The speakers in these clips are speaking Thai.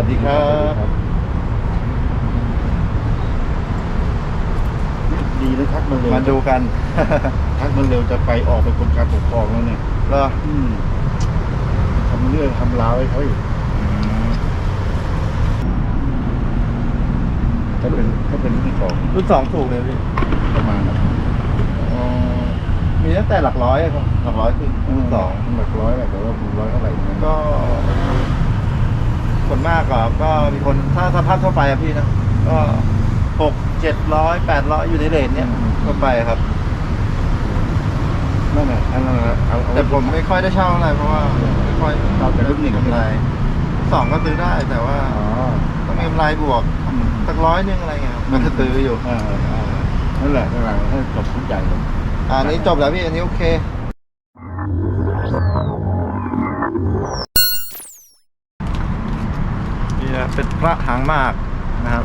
วัสดีครับดีนะทักมาเร็วมาดูกันทักมาเร็วจะไปออกไปกรมการปกครองแล้วเนี่ยเหรออืมทำเรื่องทำราวให้เขาอีกถ้าเป็นถ้าเป็นรุ่นที่สองรุ่นสองถูกเลยพี่ประมาณนั้นอ๋อมีตั้งแต่หลักร้อยอะครับหลักร้อยคือรุ่นสองหลักร้อยแหละแต่ว่าร้อยเท่าไหร่นะก็ ส่วนมากก็ก็มีคนถ้าสภาพทั่วไปอะพี่นะก็หกเจ็ดร้อยแปดร้อยอยู่ในเลนเนี้ยทั่วไปครับนั่นแหละอันนั้นแหละเอาเอาแต่ผมไม่ค่อยได้เช่าอะไรเพราะว่าไม่ค่อยเอาแต่รุ่นหนึ่งกำไรสองก็ซื้อได้แต่ว่าอ๋อต้องมีกำไรบวกสักร้อยหนึงอะไรเงี้ยครับมันจะซื้ออยู่อ่าอ่านั่นแหละนั่นแหละให้จบทุกอย่างเลยอะอันนี้จบแล้วพี่อันนี้โอเค นี่นะเป็นพระหางมากนะครับ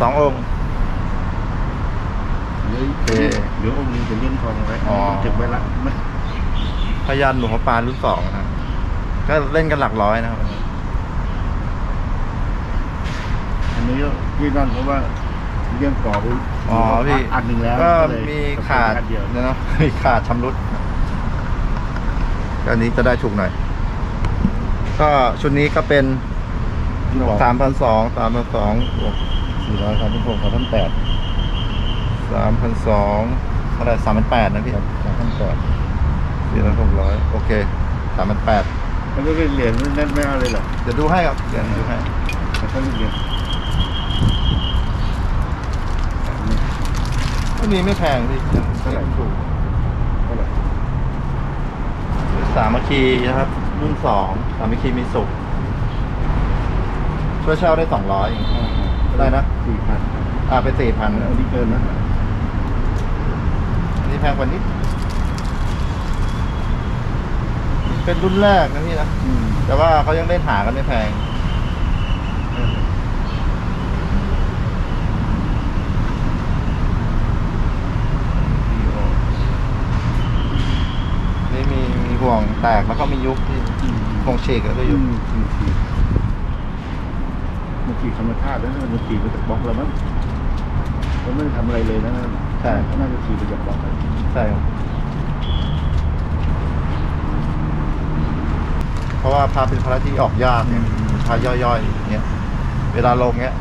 สององค์ เดี๋ยวโอเคเดี๋ยวองค์นึงจะเลี้ยงทองไว้อ๋อ เก็บไว้ละไม่พยานหลวงพ่อปานรุ่นสองนะครับก็เล่นกันหลักร้อยนะครับ อันนี้ก็ที่นั่นเพราะว่าเลี้ยงก่อไปอ๋อพี่อันหนึ่งแล้วก็เลยมีขาดอันเดียวเนาะมีขาดชำรุดอันนี้จะได้ถูกหน่อย ก็ชุดนี้ก็เป็นที่บอกสามพันสองสามพันสองสี่ร้อยสามพันหกสามพันแปดสามพันสองเท่าไหร่สามพันแปดนะพี่สามพันแปดสี่ร้อยหกร้อยโอเคสามพันแปดแล้วก็เหรียญนั่นไม่เอาเลยเหรอเดี๋ยวดูให้ครับเดี๋ยวดูให้แต่ถ้าเหรียญไม่มีไม่แพงพี่เท่าไหร่ถูกเท่าไหร่สามัคคีนะครับ รุ่นสองสามัคคีมีสุข ช่วยเช่าได้สองร้อยได้นะสี่พันอ่าไปสี่พันอันนี้เกินนะอันนี้แพงกว่านี้เป็นรุ่นแรกนะพี่นะอืมแต่ว่าเขายังเล่นหากันไม่แพง นี่มีมีห่วง แตกแล้วก็มียุบที่ห่วงฉีกแล้วก็ยุอืบมสี่สี่มันขี่ธรรมชาติแล้วมันขี่มาจากบล็อกแล้วมั้งเขาไม่ได้ทำอะไรเลยนะนั่นใช่เขาน่าจะขี่ไปจากบล็อกเลยใช่ครับเพราะว่าพาเป็นพระที่ออกยากเนี่ยพาย่อยๆอย่างเงี้ยเวลาลงเงี้ย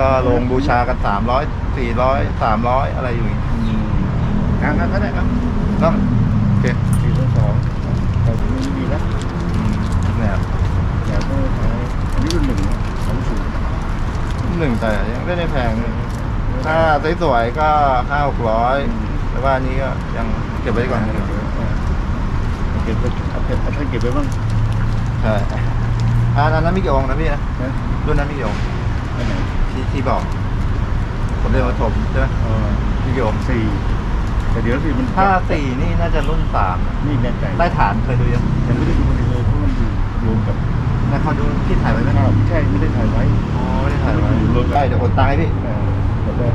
ก็ลงบูชากันสามร้อยสี่ร้อยสามร้อยอะไรอยู่อย่างงี้อืมกลางนั้นก็ได้ครับเนาะโอเค สี่ร้อยสองแต่ผมไม่มีแล้ว อืมเนี่ยครับ แต่ก็ใช้อันนี้รุ่นหนึ่งนะสองศูนย์ หนึ่งแต่ยังไม่ได้แพงเลยถ้าสวยๆก็ห้าหกร้อยแต่ว่าอันนี้ก็ยังเก็บไว้ก่อนเก็บไว้เก็บไว้เอาเก็บเอาท่านเก็บไว้บ้างใช่อ่าอันนั้นมีกี่องค์นะพี่นะนะรุ่นนั้นมีกี่องค์อันไหนที่ที่บอกผมเรียกว่าถมใช่ไหมเออมีกี่องค์สี่แต่เดี๋ยวสิมันถ้าสี่นี่น่าจะรุ่นสามนะนี่แน่ใจใต้ฐานเคยดูยังยังไม่ได้ดูมันเลยเพราะมันอยู่รวมกับ แต่เขาดูที่ถ่ายไว้ไหมภาพใช่ไม่ได้ถ่ายไว้อ๋อไม่ได้ถ่ายไว้ได้เดี๋ยวโอนตังค์ให้พี่เออแต่ได้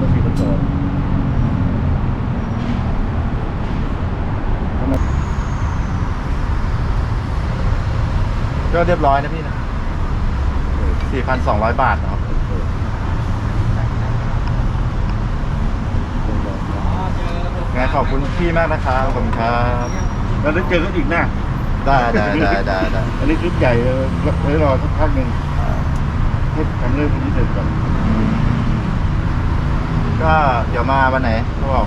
มันมีประจอนทำไมก็เรียบร้อยนะพี่นะสี่พันสองร้อยบาทเนาะเออเอองั้นขอบคุณพี่มากนะครับขอบคุณครับแล้วได้เจอกันอีกนะ ได้ได้ได้ได้ได้อันนี้ชุดใหญ่เออไว้รอสักพักหนึ่งให้ทำเรื่องพวกนี้เสร็จก่อนก็เดี๋ยวมาวันไหนเขาบอก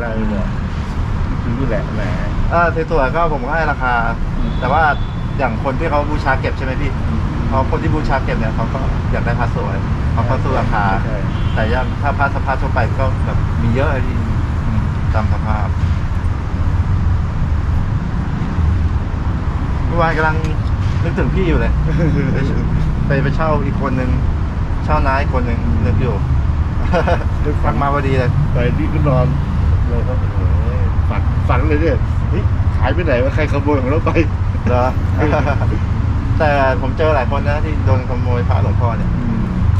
ได้เลยบอกคือนี่แหละแหมเออสวยๆก็ผมก็ให้ราคาอืมแต่ว่าอย่างคนที่เขาบูชาเก็บใช่ไหมพี่เพราะคนที่บูชาเก็บเนี่ยเขาก็อยากได้พระสวยเขาก็สู้ราคาใช่แต่ยังถ้าพระสภาพทั่วไปก็แบบมีเยอะอะพี่อืมตามสภาพ มื่อวานกำลังนึกถึงพี่อยู่เลย ไปไปเช่าอีกคนนึง เช่าน้าอีกคนนึงนึกอยู่ฟังมาพอดีเลย ไปนี่ก็นอนเลยครับโอ้โหฝันฝันเลยเนี่ยเฮ้ยขายไปไหนวะใครขโมยของเราไป เหรอ แต่ผมเจอหลายคนนะที่โดนขโมยพระหลวงพ่อเนี่ย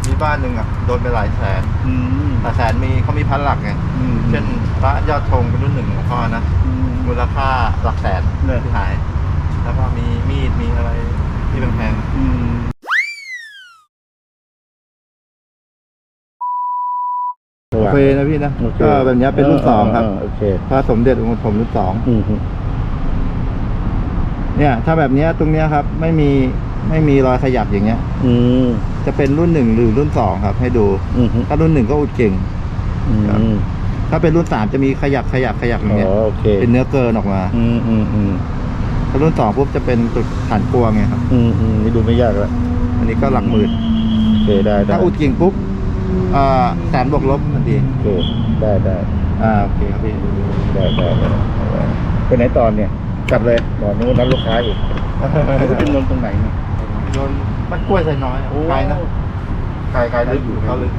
มีบ้านหนึ่งอะโดนไปหลายแสนอืมแต่แสนมีเขามีพันหลักไง อืมเช่นพระยอดธงเป็นรุ่นหนึ่งของพ่อนะ อืม มูลค่าหลักแสนเนี่ย ที่หาย แล้วก็มีมีดมีอะไรที่แพงอืมๆโอเคนะพี่นะโอเคก็แบบเนี้ยเป็นรุ่นสองครับาโอเค พระสมเด็จองค์ปฐมรุ่นสอง อืมฮึเนี่ย ถ้าแบบเนี้ยตรงเนี้ยครับ ไม่มีไม่มีรอยขยับอย่างเงี้ย อืมจะเป็นรุ่นหนึ่งหรือรุ่นสองครับ ให้ดู อืมฮึถ้ารุ่นหนึ่งก็อุดเก่ง อืมครับ ถ้าเป็นรุ่นสามจะมีขยับขยับขยับอย่างอ๋เงี้ยอโอเคเป็นเนื้อเกินออกมา อืมอืมอืม ถ้ารุ่นสองปุ๊บจะเป็นตุดฐานกลวงไงครับ อืมอืมนี่ดูไม่ยากละอันนี้ก็หลักหมื่นโอเคได้ได้ถ้าอุดกิ่งปุ๊บอ่าแสนบวกลบทันทีโอเคได้ได้อ่าโอเคครับพี่ได้ได้ได้ได้ไปไหนตอนเนี่ยกลับเลยบอกนู้นนัดลูกค้าอีกเขาจะเป็นนนตรงไหนเนี่ยโดนมันกล้วยใส่น้อยอะไกลนะไกลไกลลึกอยู่เขาลึก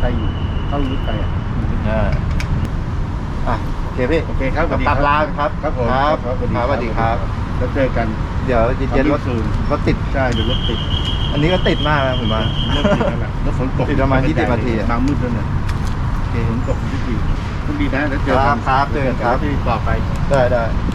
ไกลอยู่เข้าลึกไกลอะอ่าอะโอ เคพี่โอเคครับสวัสดีตัดครับลาครับครับผมครับครับครับสวัสดีครับ แล้วเจอกันเดี๋ยวเย็นๆรถซูนรถติด ใช่เดี๋ยวรถติดอันนี้ก็ติดมากนะผมว่า เริ่มติดแล้วล่ะแล้วฝนตกติดประมาณ20นาทีอะบางมืดแล้วเนี่ยโอเคฝนตกทุกทีต้องดีนะแล้วเจอคกัรับครับเจอกันครับ ที่ต่อไปได้ได้โ